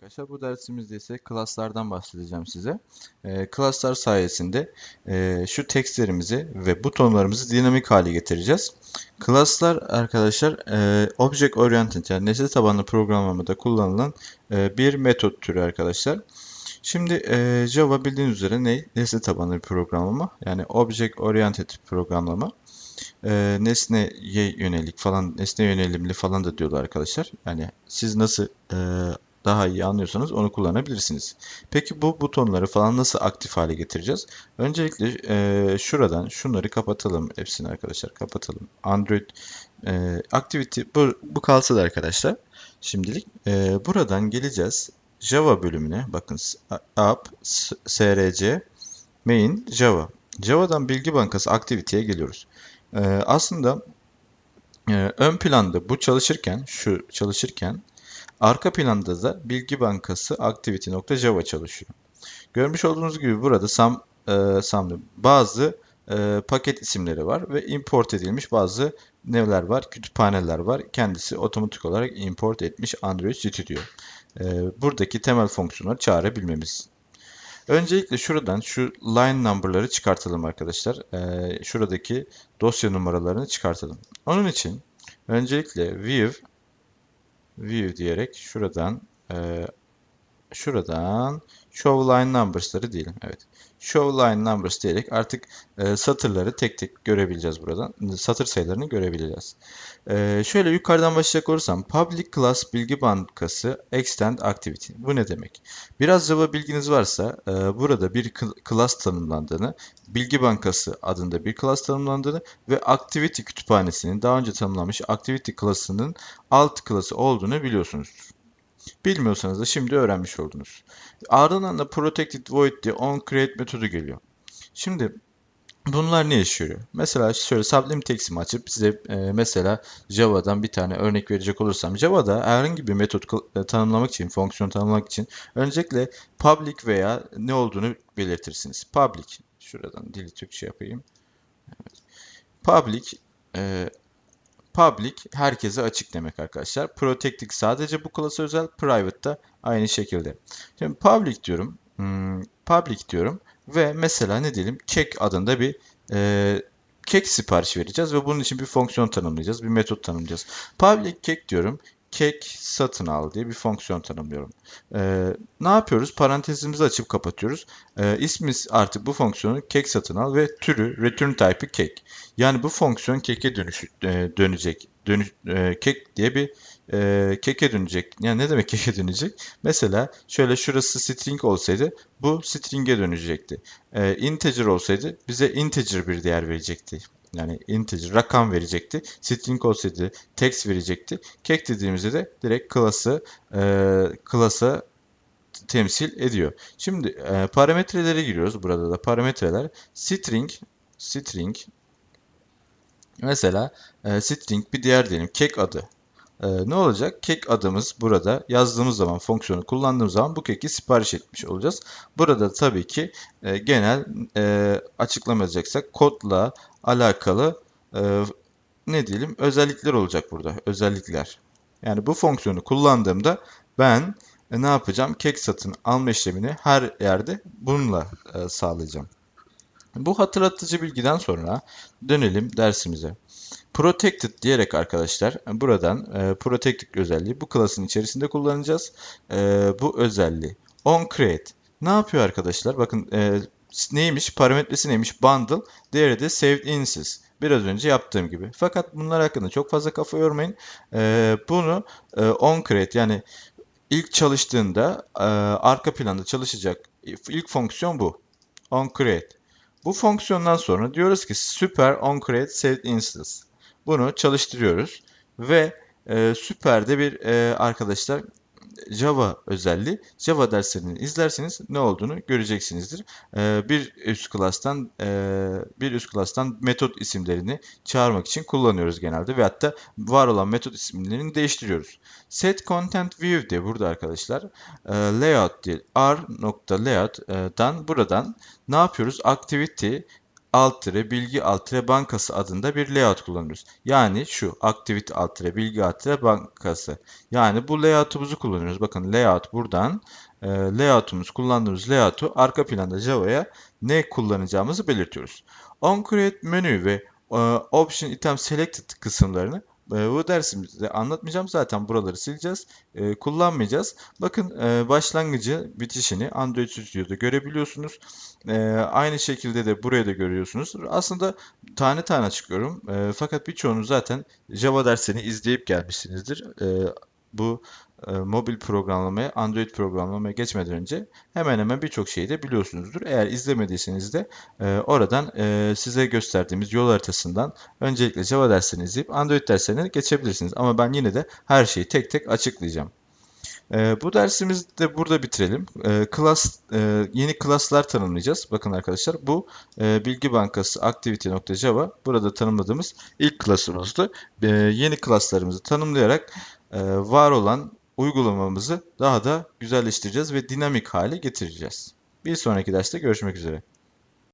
arkadaşlar. Bu dersimizde ise class'lardan bahsedeceğim size. Ee, class'lar sayesinde e, şu tekstlerimizi ve butonlarımızı dinamik hale getireceğiz. Class'lar arkadaşlar e, Object Oriented yani nesne tabanlı programlamada kullanılan e, bir metot türü arkadaşlar. Şimdi e, Java bildiğiniz üzere ne? Nesne tabanlı programlama. Yani Object Oriented programlama. E, nesneye yönelik falan, nesne yönelimli falan da diyorlar arkadaşlar. Yani siz nasıl e, daha iyi anlıyorsanız onu kullanabilirsiniz. Peki bu butonları falan nasıl aktif hale getireceğiz? Öncelikle e, şuradan şunları kapatalım hepsini arkadaşlar kapatalım. Android e, Activity bu, bu kalsın arkadaşlar. Şimdilik e, buradan geleceğiz. Java bölümüne bakın app src main java. Java'dan bilgi bankası activity'ye geliyoruz. E, aslında e, ön planda bu çalışırken şu çalışırken Arka planda da bilgi bankası activity.java çalışıyor. Görmüş olduğunuz gibi burada sam, e, sam bazı e, paket isimleri var ve import edilmiş bazı neler var? Kütüphaneler var. Kendisi otomatik olarak import etmiş Android Studio. E, buradaki temel fonksiyonları çağırabilmemiz. Öncelikle şuradan şu line number'ları çıkartalım arkadaşlar. E, şuradaki dosya numaralarını çıkartalım. Onun için öncelikle view view diyerek şuradan e, şuradan show line numbers'ları diyelim. Evet. Show line numbers diyerek artık e, satırları tek tek görebileceğiz buradan. Satır sayılarını görebileceğiz. E, şöyle yukarıdan başlayacak olursam public class bilgi bankası extend activity. Bu ne demek? Biraz Java bilginiz varsa e, burada bir class tanımlandığını, bilgi bankası adında bir class tanımlandığını ve activity kütüphanesinin daha önce tanımlanmış activity class'ının alt klası olduğunu biliyorsunuzdur. Bilmiyorsanız da şimdi öğrenmiş oldunuz. Ardından da protected void diye on create metodu geliyor. Şimdi bunlar ne işiyor? Mesela şöyle Sublime Text'imi açıp size e, mesela Java'dan bir tane örnek verecek olursam Java'da herhangi bir metot e, tanımlamak için, fonksiyon tanımlamak için öncelikle public veya ne olduğunu belirtirsiniz. Public. Şuradan dili Türkçe yapayım. Evet. Public e, Public herkese açık demek arkadaşlar. Protected sadece bu klasa özel. Private da aynı şekilde. Şimdi public diyorum. Hmm, public diyorum. Ve mesela ne diyelim? Kek adında bir e, kek sipariş vereceğiz ve bunun için bir fonksiyon tanımlayacağız. Bir metot tanımlayacağız. Public kek diyorum kek satın al diye bir fonksiyon tanımlıyorum. Ee, ne yapıyoruz? Parantezimizi açıp kapatıyoruz. Ee, ismimiz artık bu fonksiyonu kek satın al ve türü return type'ı kek. Yani bu fonksiyon keke dönüş, e, dönecek. Dönüş, e, kek diye bir e, keke dönecek. Yani ne demek keke dönecek? Mesela şöyle şurası string olsaydı bu string'e dönecekti. E, integer olsaydı bize integer bir değer verecekti. Yani integer rakam verecekti. String olsaydı text verecekti. Kek dediğimizde de direkt class'ı e, class'a temsil ediyor. Şimdi e, parametrelere giriyoruz. Burada da parametreler string string mesela e, string bir diğer diyelim kek adı. E, ne olacak? Kek adımız burada yazdığımız zaman fonksiyonu kullandığımız zaman bu keki sipariş etmiş olacağız. Burada tabii ki e, genel e, açıklama kodla alakalı e, ne diyelim özellikler olacak burada. Özellikler. Yani bu fonksiyonu kullandığımda ben e, ne yapacağım? Kek satın alma işlemini her yerde bununla e, sağlayacağım. Bu hatırlatıcı bilgiden sonra dönelim dersimize. Protected diyerek arkadaşlar buradan e, protected özelliği bu klasın içerisinde kullanacağız. E, bu özelliği on create ne yapıyor arkadaşlar? Bakın e, neymiş? Parametresi neymiş? Bundle. Diğeri de saved instance. Biraz önce yaptığım gibi. Fakat bunlar hakkında çok fazla kafa yormayın. E, bunu e, on create yani ilk çalıştığında e, arka planda çalışacak ilk fonksiyon bu. On create. Bu fonksiyondan sonra diyoruz ki super on create saved instance. Bunu çalıştırıyoruz ve e, süperde bir e, arkadaşlar Java özelliği. Java derslerini izlerseniz ne olduğunu göreceksinizdir. Ee, bir üst class'tan e, bir üst class'tan metot isimlerini çağırmak için kullanıyoruz genelde ve hatta var olan metot isimlerini değiştiriyoruz. Set content view diye burada arkadaşlar e, layout diye r.layout'dan buradan ne yapıyoruz? Activity alt bilgi alt bankası adında bir layout kullanıyoruz. Yani şu activity alt bilgi alt bankası. Yani bu layout'umuzu kullanıyoruz. Bakın layout buradan e, layout'umuz kullandığımız layout'u arka planda Java'ya ne kullanacağımızı belirtiyoruz. On create menü ve e, option item selected kısımlarını bu dersimizde anlatmayacağım. Zaten buraları sileceğiz. E, kullanmayacağız. Bakın e, başlangıcı bitişini Android Studio'da görebiliyorsunuz. E, aynı şekilde de buraya da görüyorsunuz. Aslında tane tane açıklıyorum. E, fakat birçoğunuz zaten Java derslerini izleyip gelmişsinizdir. E, bu e, mobil programlamaya, Android programlamaya geçmeden önce hemen hemen birçok şeyi de biliyorsunuzdur. Eğer izlemediyseniz de e, oradan e, size gösterdiğimiz yol haritasından öncelikle Java derslerini izleyip Android derslerine geçebilirsiniz. Ama ben yine de her şeyi tek tek açıklayacağım. E, bu dersimizi de burada bitirelim. E, class, e, yeni class'lar tanımlayacağız. Bakın arkadaşlar bu e, bilgi bankası activity.java burada tanımladığımız ilk class'ımızdı. E, yeni class'larımızı tanımlayarak var olan uygulamamızı daha da güzelleştireceğiz ve dinamik hale getireceğiz. Bir sonraki derste görüşmek üzere.